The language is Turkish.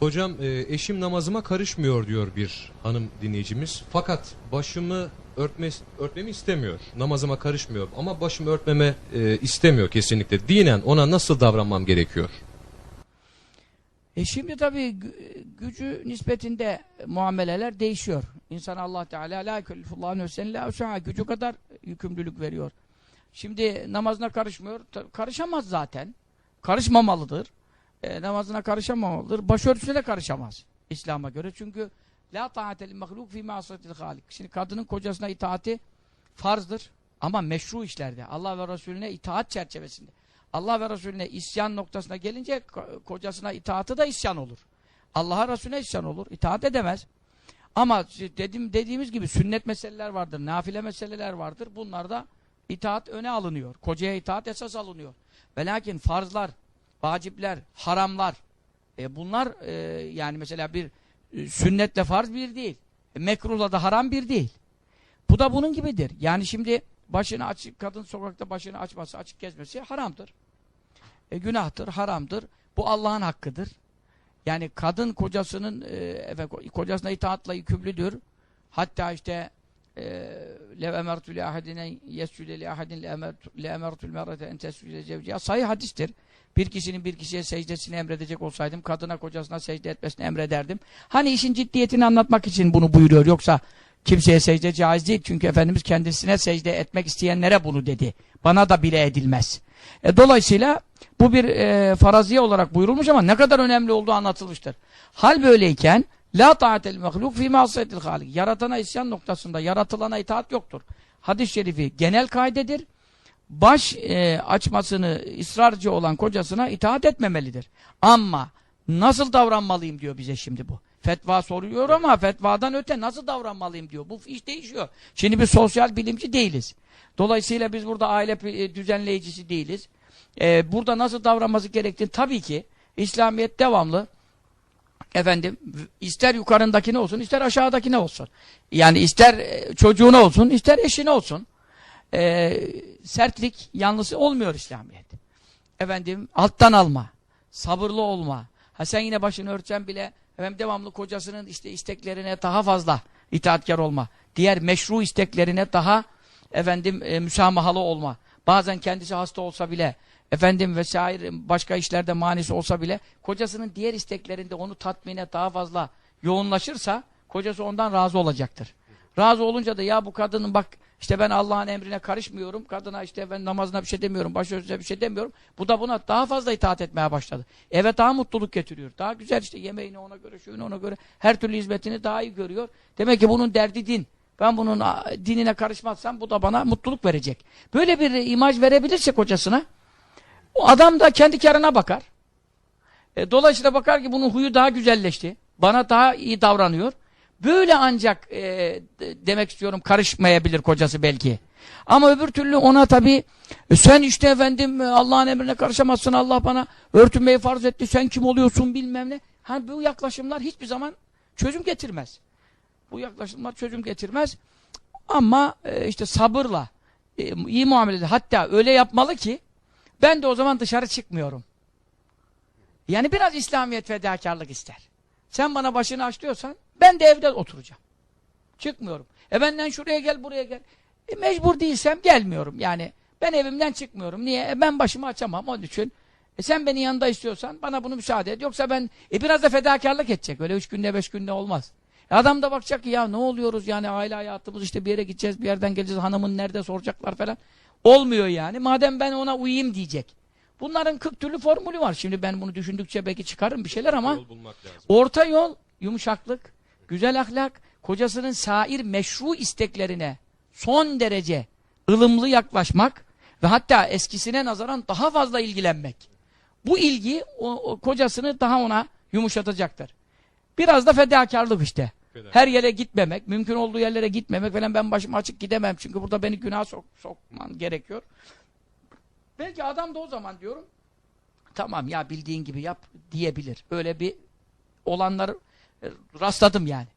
Hocam e, eşim namazıma karışmıyor diyor bir hanım dinleyicimiz. Fakat başımı örtme, örtmemi istemiyor. Namazıma karışmıyor ama başımı örtmeme e, istemiyor kesinlikle. Dinen ona nasıl davranmam gerekiyor? E şimdi tabii gü- gücü nispetinde muameleler değişiyor. İnsan Allah Teala la yükellifullahu nefsen la gücü kadar yükümlülük veriyor. Şimdi namazına karışmıyor. Karışamaz zaten. Karışmamalıdır. E, namazına karışamamalıdır. Başörtüsüne de karışamaz. İslam'a göre. Çünkü la ta'atel mahluk fi ma'asiyetil halik. Şimdi kadının kocasına itaati farzdır. Ama meşru işlerde. Allah ve Resulüne itaat çerçevesinde. Allah ve Resulüne isyan noktasına gelince ko- kocasına itaatı da isyan olur. Allah'a Resulüne isyan olur. İtaat edemez. Ama dedim dediğimiz gibi sünnet meseleler vardır, nafile meseleler vardır. Bunlarda itaat öne alınıyor. Kocaya itaat esas alınıyor. Ve lakin farzlar, vacipler, haramlar e bunlar e, yani mesela bir e, sünnetle farz bir değil. E, mekruhla da haram bir değil. Bu da bunun gibidir. Yani şimdi başını açık, kadın sokakta başını açması, açık gezmesi haramdır. E, günahtır, haramdır. Bu Allah'ın hakkıdır. Yani kadın kocasının e, efendim, kocasına itaatla yükümlüdür. Hatta işte lev emertu li ahadine yescüde li ahadin le emertul merrete en tescüde zevciha sahih hadistir. Bir kişinin bir kişiye secdesini emredecek olsaydım kadına kocasına secde etmesini emrederdim. Hani işin ciddiyetini anlatmak için bunu buyuruyor. Yoksa kimseye secde caiz değil. Çünkü Efendimiz kendisine secde etmek isteyenlere bunu dedi. Bana da bile edilmez. E, dolayısıyla bu bir e, faraziye olarak buyurulmuş ama ne kadar önemli olduğu anlatılmıştır. Hal böyleyken la ta'atel mahluk fi ma'siyetil halik. Yaratana isyan noktasında yaratılana itaat yoktur. Hadis-i şerifi genel kaidedir. Baş e, açmasını ısrarcı olan kocasına itaat etmemelidir. Ama nasıl davranmalıyım diyor bize şimdi bu. Fetva soruyor ama fetvadan öte nasıl davranmalıyım diyor. Bu iş değişiyor. Şimdi biz sosyal bilimci değiliz. Dolayısıyla biz burada aile e, düzenleyicisi değiliz. Ee, burada nasıl davranması gerektiğini tabii ki İslamiyet devamlı efendim ister yukarındakine olsun ister aşağıdakine olsun. Yani ister e, çocuğuna olsun ister eşine olsun. Ee, sertlik yanlısı olmuyor İslamiyet. Efendim alttan alma, sabırlı olma. Ha sen yine başını örtsen bile efendim devamlı kocasının işte isteklerine daha fazla itaatkar olma. Diğer meşru isteklerine daha efendim e, müsamahalı olma. Bazen kendisi hasta olsa bile efendim vesaire başka işlerde manisi olsa bile kocasının diğer isteklerinde onu tatmine daha fazla yoğunlaşırsa kocası ondan razı olacaktır. Razı olunca da ya bu kadının bak işte ben Allah'ın emrine karışmıyorum. Kadına işte ben namazına bir şey demiyorum. Başörtüsüne bir şey demiyorum. Bu da buna daha fazla itaat etmeye başladı. Eve daha mutluluk getiriyor. Daha güzel işte yemeğini ona göre, şuyunu ona göre her türlü hizmetini daha iyi görüyor. Demek ki bunun derdi din. Ben bunun dinine karışmazsam bu da bana mutluluk verecek. Böyle bir imaj verebilirse kocasına o adam da kendi karına bakar. E, dolayısıyla bakar ki bunun huyu daha güzelleşti. Bana daha iyi davranıyor. Böyle ancak e, de- demek istiyorum karışmayabilir kocası belki. Ama öbür türlü ona tabi sen işte efendim e, Allah'ın emrine karışamazsın Allah bana örtünmeyi farz etti sen kim oluyorsun bilmem ne. Hani bu yaklaşımlar hiçbir zaman çözüm getirmez. Bu yaklaşımlar çözüm getirmez. Ama e, işte sabırla e, iyi muamele hatta öyle yapmalı ki ben de o zaman dışarı çıkmıyorum. Yani biraz İslamiyet fedakarlık ister. Sen bana başını aç diyorsan ben de evde oturacağım. Çıkmıyorum. E benden şuraya gel buraya gel. E mecbur değilsem gelmiyorum. Yani ben evimden çıkmıyorum. Niye? E ben başımı açamam onun için. E sen beni yanında istiyorsan bana bunu müsaade et. Yoksa ben e biraz da fedakarlık edecek. Öyle üç günde beş günde olmaz. E adam da bakacak ki ya ne oluyoruz yani aile hayatımız işte bir yere gideceğiz bir yerden geleceğiz hanımın nerede soracaklar falan. Olmuyor yani. Madem ben ona uyayım diyecek. Bunların 40 türlü formülü var. Şimdi ben bunu düşündükçe belki çıkarım bir şeyler ama Yol. Orta yol, yumuşaklık, güzel ahlak, kocasının sair meşru isteklerine son derece ılımlı yaklaşmak ve hatta eskisine nazaran daha fazla ilgilenmek. Bu ilgi o, o kocasını daha ona yumuşatacaktır. Biraz da fedakarlık işte. Her yere gitmemek, mümkün olduğu yerlere gitmemek falan ben başım açık gidemem çünkü burada beni günah sok sokman gerekiyor. Belki adam da o zaman diyorum tamam ya bildiğin gibi yap diyebilir. Öyle bir olanları e, rastladım yani.